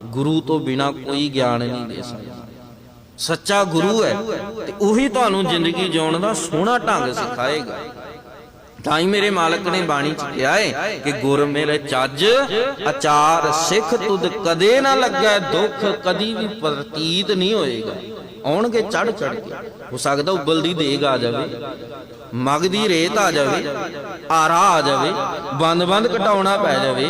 ਗੁਰੂ ਤੋਂ ਬਿਨਾ ਕੋਈ ਗਿਆਨ ਨਹੀਂ ਦੇ ਸਕਦਾ। ਸੱਚਾ ਗੁਰੂ ਹੈ ਤੇ ਉਹੀ ਤੁਹਾਨੂੰ ਜ਼ਿੰਦਗੀ ਜਿਉਣ ਦਾ ਸੋਹਣਾ ਢੰਗ ਸਿਖਾਏਗਾ। ਤਾਂ ਹੀ ਮੇਰੇ ਮਾਲਕ ਨੇ ਬਾਣੀ ਚ ਕਿਹਾ ਹੈ ਕਿ ਗੁਰ ਮੇਰੇ ਚੱਜ ਅਚਾਰ ਸਿੱਖ ਤੁਧ ਕਦੇ ਨਾ ਲੱਗਾ ਦੁੱਖ, ਕਦੀ ਵੀ ਪ੍ਰਤੀਤ ਨਹੀਂ ਹੋਏਗਾ। ਆਉਣਗੇ ਚੜ ਚੜ ਕੇ, ਹੋ ਸਕਦਾ ਉਬਲਦੀ ਦੇਗ ਆ ਜਾਵੇ ਮਗਦੀ ਰੇਤ ਆ ਜਾਵੇ, ਆਰਾ ਆ ਜਾਵੇ ਬੰਦ ਬੰਦ ਘਟਾਉਣਾ ਪੈ ਜਾਵੇ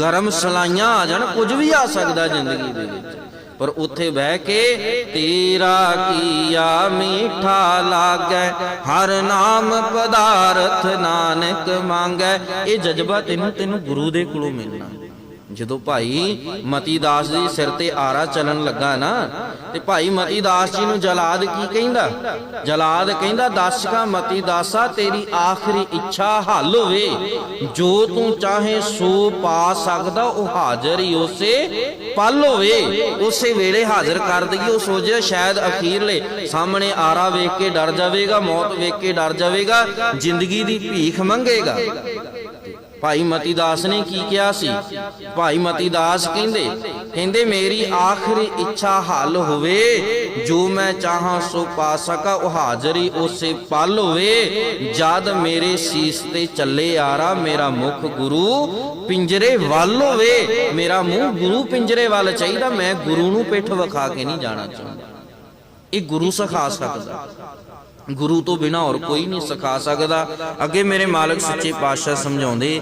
ਗਰਮ ਸਲਾਈਆਂ ਆ ਜਾਣ, ਕੁਝ ਵੀ ਆ ਸਕਦਾ ਜ਼ਿੰਦਗੀ ਦੇ ਵਿੱਚ। ਪਰ ਉੱਥੇ ਬਹਿ ਕੇ ਤੇਰਾ ਕੀਆ ਮੀਠਾ ਲਾਗੈ, ਹਰ ਨਾਮ ਪਦਾਰਥ ਨਾਨਕ ਮੰਗੈ। ਇਹ ਜਜ਼ਬਾ ਤੈਨੂੰ ਤੈਨੂੰ ਗੁਰੂ ਦੇ ਕੋਲੋਂ ਮਿਲਣਾ। ਜਦੋਂ ਭਾਈ ਮਤੀ ਦਾਸ ਜੀ ਸਿਰ ਤੇ ਆਰਾ ਚੱਲਣ ਲੱਗਾ ਨਾ, ਤੇ ਭਾਈ ਮਤੀ ਦਾਸ ਜੀ ਨੂੰ ਜਲਾਦ ਕੀ ਕਹਿੰਦਾ? ਜਲਾਦ ਕਹਿੰਦਾ, ਦਸਕਾ ਮਤੀ ਦਾਸਾ, ਤੇਰੀ ਆਖਰੀ ਇੱਛਾ ਹੱਲ ਹੋਵੇ। ਜੋ ਤੂੰ ਚਾਹੇ ਸੋ ਪਾ ਸਕਦਾ, ਉਹ ਹਾਜ਼ਰ ਹੀ ਉਸੇ ਪਲ ਹੋਵੇ। ਉਸੇ ਵੇਲੇ ਹਾਜ਼ਰ ਕਰ ਦਈਏ, ਉਹ ਸੋਚਿਆ ਸ਼ਾਇਦ ਅਖੀਰਲੇ ਸਾਹਮਣੇ ਆਰਾ ਵੇਖ ਕੇ ਡਰ ਜਾਵੇਗਾ, ਮੌਤ ਵੇਖ ਕੇ ਡਰ ਜਾਵੇਗਾ, ਜ਼ਿੰਦਗੀ ਦੀ ਭੀਖ ਮੰਗੇਗਾ। ਭਾਈ ਮਤੀ ਦਾਸ ਨੇ ਕੀ ਕਿਹਾ ਸੀ? ਭਾਈ ਮਤੀ ਦਾਸ ਕਹਿੰਦੇ ਕਹਿੰਦੇ, ਮੇਰੀ ਆਖਰੀ ਇੱਛਾ ਹੱਲ ਹੋਵੇ, ਜੋ ਮੈਂ ਚਾਹਾਂ ਸੋ ਪਾ ਸਕਾਂ, ਉਹ ਹਾਜ਼ਰੀ ਉਸੇ ਪਲ ਹੋਵੇ। ਜਦ ਮੇਰੇ ਸੀਸ ਤੇ ਚੱਲੇ ਆਰਾ, ਮੇਰਾ ਮੁਖ ਗੁਰੂ ਪਿੰਜਰੇ ਵੱਲ ਹੋਵੇ। ਮੇਰਾ ਮੂੰਹ ਗੁਰੂ ਪਿੰਜਰੇ ਵੱਲ ਚਾਹੀਦਾ, ਮੈਂ ਗੁਰੂ ਨੂੰ ਪਿੱਠ ਵਿਖਾ ਕੇ ਨਹੀਂ ਜਾਣਾ ਚਾਹੁੰਦਾ। ਇਹ ਗੁਰੂ ਸਿਖਾ ਸਕਦਾ। ਗੁਰੂ ਤੋਂ ਬਿਨਾ ਹੋਰ ਕੋਈ ਨਹੀਂ ਸਿਖਾ ਸਕਦਾ। ਅੱਗੇ ਮੇਰੇ ਮਾਲਕ ਸੱਚੇ ਪਾਤਸ਼ਾਹ ਸਮਝਾਉਂਦੇ